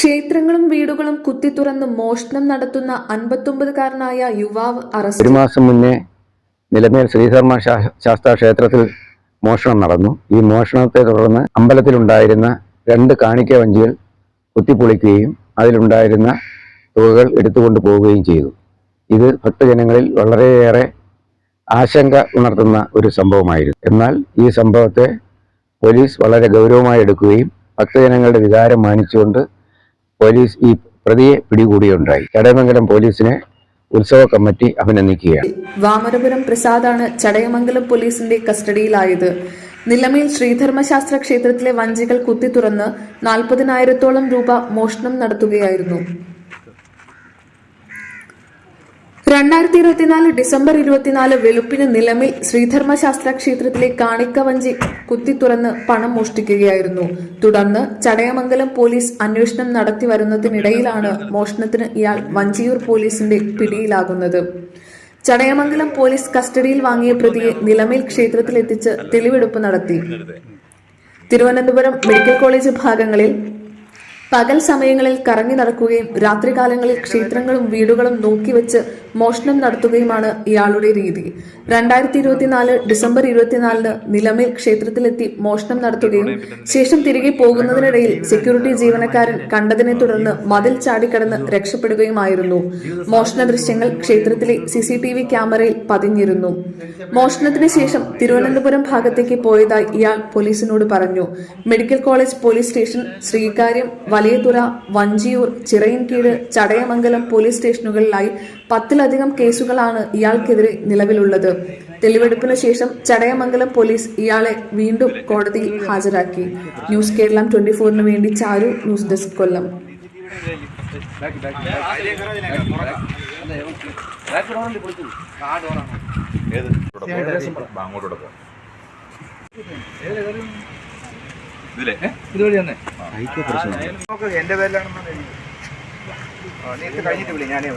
ക്ഷേത്രങ്ങളും വീടുകളും കുത്തിത്തുറന്ന് മോഷണം നടത്തുന്ന അൻപത്തൊമ്പതുകാരനായ യുവാവ് അറസ്റ്റ്. ഒരു മാസം മുന്നേ നിലമേൽ ശ്രീധർമ്മ ശാസ്താ ക്ഷേത്രത്തിൽ മോഷണം നടന്നു. ഈ മോഷണത്തെ തുടർന്ന് അമ്പലത്തിലുണ്ടായിരുന്ന രണ്ട് കാണിക്ക വഞ്ചികൾ കുത്തിപ്പൊളിക്കുകയും അതിലുണ്ടായിരുന്ന തുകകൾ എടുത്തുകൊണ്ട് പോവുകയും ചെയ്തു. ഇത് ഭക്തജനങ്ങളിൽ വളരെയേറെ ആശങ്ക ഉണർത്തുന്ന ഒരു സംഭവമായിരുന്നു. എന്നാൽ ഈ സംഭവത്തെ പോലീസ് വളരെ ഗൗരവമായി എടുക്കുകയും ഭക്തജനങ്ങളുടെ വികാരം മാനിച്ചുകൊണ്ട് പോലീസ് ഈ പ്രതിയെ പിടികൂടിയുണ്ടായി. ചടയമംഗലം പോലീസിനെ ഉത്സവ കമ്മിറ്റി അഭിനന്ദിക്കുകയാണ്. വാമനപുരം പ്രസാദാണ് ചടയമംഗലം പോലീസിന്റെ കസ്റ്റഡിയിലായത്. നിലമേൽ ശ്രീധർമ്മശാസ്ത്ര ക്ഷേത്രത്തിലെ വഞ്ചികൾ കുത്തി തുറന്ന് നാൽപ്പതിനായിരത്തോളം രൂപ മോഷണം നടത്തുകയായിരുന്നു. രണ്ടായിരത്തി ഇരുപത്തിനാല് ഡിസംബർ ഇരുപത്തിനാല് വെളുപ്പിന് നിലമിൽ ശ്രീധർമ്മശാസ്ത്ര ക്ഷേത്രത്തിലെ കാണിക്കവഞ്ചി കുത്തിത്തുറന്ന് പണം മോഷ്ടിക്കുകയായിരുന്നു. തുടർന്ന് ചടയമംഗലം പോലീസ് അന്വേഷണം നടത്തി വരുന്നതിനിടയിലാണ് മോഷണത്തിന് ഇയാൾ വഞ്ചിയൂർ പോലീസിന്റെ പിടിയിലാകുന്നത്. ചടയമംഗലം പോലീസ് കസ്റ്റഡിയിൽ വാങ്ങിയ പ്രതിയെ നിലമേൽ ക്ഷേത്രത്തിലെത്തിച്ച് തെളിവെടുപ്പ് നടത്തി. തിരുവനന്തപുരം മെഡിക്കൽ കോളേജ് ഭാഗങ്ങളിൽ പകൽ സമയങ്ങളിൽ കറങ്ങി നടക്കുകയും രാത്രികാലങ്ങളിൽ ക്ഷേത്രങ്ങളും വീടുകളും നോക്കിവെച്ച് മോഷണം നടത്തുകയുമാണ് ഇയാളുടെ രീതി. രണ്ടായിരത്തി ഇരുപത്തിനാല് ഡിസംബർ ഇരുപത്തിനാലിന് നിലമേൽ ക്ഷേത്രത്തിലെത്തി മോഷണം നടത്തുകയും ശേഷം തിരികെ പോകുന്നതിനിടയിൽ സെക്യൂരിറ്റി ജീവനക്കാരൻ കണ്ടതിനെ തുടർന്ന് മതിൽ ചാടിക്കടന്ന് രക്ഷപ്പെടുകയുമായിരുന്നു. മോഷണ ദൃശ്യങ്ങൾ ക്ഷേത്രത്തിലെ സി സി ടി വി ക്യാമറയിൽ പതിഞ്ഞിരുന്നു. മോഷണത്തിന് ശേഷം തിരുവനന്തപുരം ഭാഗത്തേക്ക് പോയതായി ഇയാൾ പോലീസിനോട് പറഞ്ഞു. Medical college police station Sreekaryam Valiyathura Vanchiyoor Chirayinkeezhu Chadayamangalam police സ്റ്റേഷനുകളിലായി പത്തിലധികം കേസുകളാണ് ഇയാൾക്കെതിരെ നിലവിലുള്ളത്. തെളിവെടുപ്പിന് ശേഷം ചടയമംഗലം പോലീസ് ഇയാളെ വീണ്ടും കോടതിയിൽ ഹാജരാക്കി. ന്യൂസ് കേരളം ട്വന്റി ഫോറിന് വേണ്ടി ചാരു ന്യൂസ് ഡെസ്ക് കൊല്ലം. ഇതിലെ ഇതുവഴി തന്നെ എന്റെ പേരിലാണെന്നാണ് എഴുതി. ആ, നീ ഇത് കഴിഞ്ഞിട്ട് വിളി ഞാനേ.